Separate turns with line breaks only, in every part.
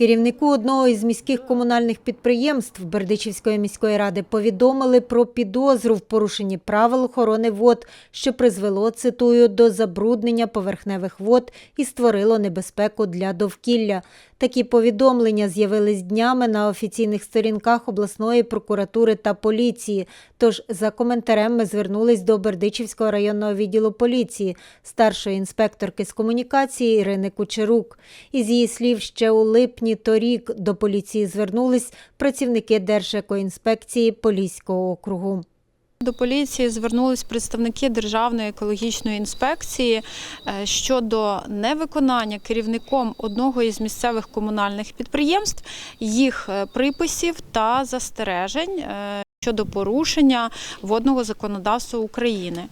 Керівнику одного із міських комунальних підприємств Бердичівської міської ради повідомили про підозру в порушенні правил охорони вод, що призвело, цитую, до забруднення поверхневих вод і створило небезпеку для довкілля. Такі повідомлення з'явились днями на офіційних сторінках обласної прокуратури та поліції. Тож за коментарем ми звернулись до Бердичівського районного відділу поліції, старшої інспекторки з комунікації Ірини Кучерук. Із її слів, ще у липні торік до поліції звернулись працівники Держекоінспекції Поліського округу.
До поліції звернулись представники Державної екологічної інспекції е, щодо невиконання керівником одного із місцевих комунальних підприємств їх е, приписів та застережень е, щодо порушення водного законодавства України.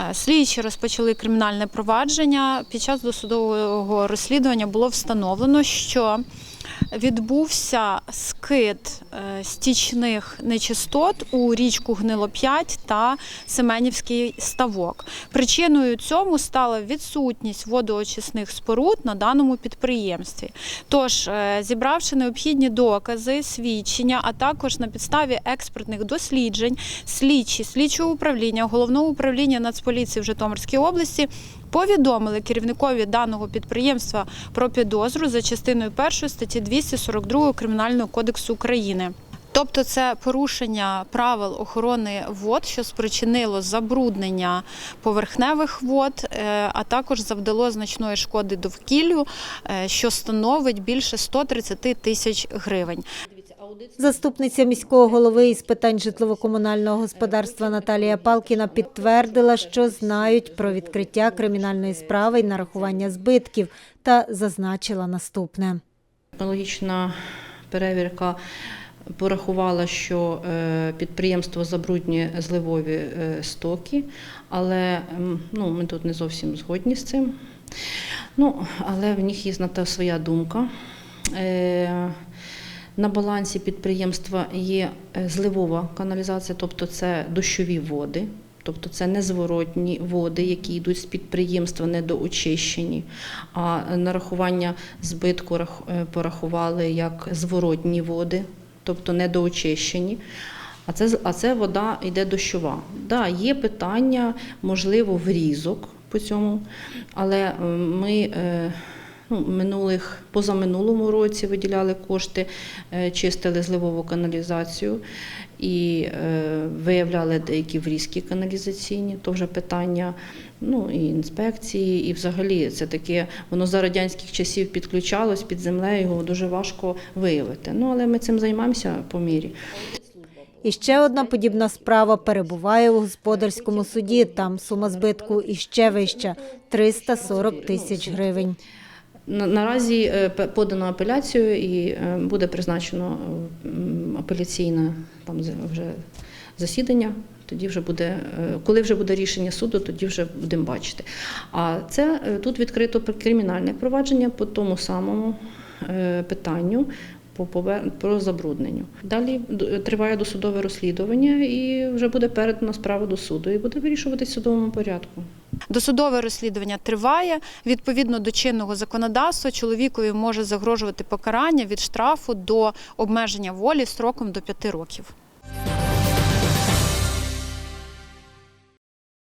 Е, Слідчі розпочали кримінальне провадження. Під час досудового розслідування було встановлено, що відбувся скид е, стічних нечистот у річку Гнило 5 та Семенівський ставок. Причиною цьому стала відсутність водоочисних споруд на даному підприємстві. Тож, е, зібравши необхідні докази, свідчення, а також на підставі експертних досліджень, слідчі слідчого управління головного управління Нацполіції в Житомирській області повідомили керівникові даного підприємства про підозру за частиною 1 статті 242 Кримінального кодексу України. Тобто це порушення правил охорони вод, що спричинило забруднення поверхневих вод, е, а також завдало значної шкоди довкіллю, е, що становить більше 130 тисяч гривень.
Заступниця міського голови із питань житлово-комунального господарства Наталія Палкіна підтвердила, що знають про відкриття кримінальної справи і нарахування збитків, та зазначила наступне.
Технологічна перевірка порахувала, що е, підприємство забруднює зливові е, стоки, але ну, ми тут не зовсім згодні з цим. Ну, але в них є на те своя думка. На балансі підприємства є е, зливова каналізація, тобто це дощові води. Тобто це незворотні води, які йдуть з підприємства недоочищені, а нарахування збитку е, порахували як зворотні води, тобто недоочищені. А це, а це вода йде дощова. Да, є питання, можливо, врізок по цьому, але ми е, ну, минулих, позаминулому році виділяли кошти, е, чистили зливову каналізацію і е, виявляли деякі врізки каналізаційні, то вже питання ну, і інспекції, і взагалі це таке, воно за радянських часів підключалось під землею, його дуже важко виявити. Ну, але ми цим займаємося по мірі.
І ще одна подібна справа перебуває у господарському суді. Там сума збитку іще вища 340 тисяч гривень.
На- Наразі е, подано апеляцію і е, буде призначено е, апеляційне там вже засідання. Тоді вже буде, коли вже буде рішення суду, тоді вже будемо бачити. А це тут відкрито кримінальне провадження по тому самому питанню. Про забруднення. Далі триває досудове розслідування і вже буде передана справа до суду і буде вирішуватись в судовому порядку.
Досудове розслідування триває. Відповідно до чинного законодавства, чоловікові може загрожувати покарання від штрафу до обмеження волі строком до 5 років.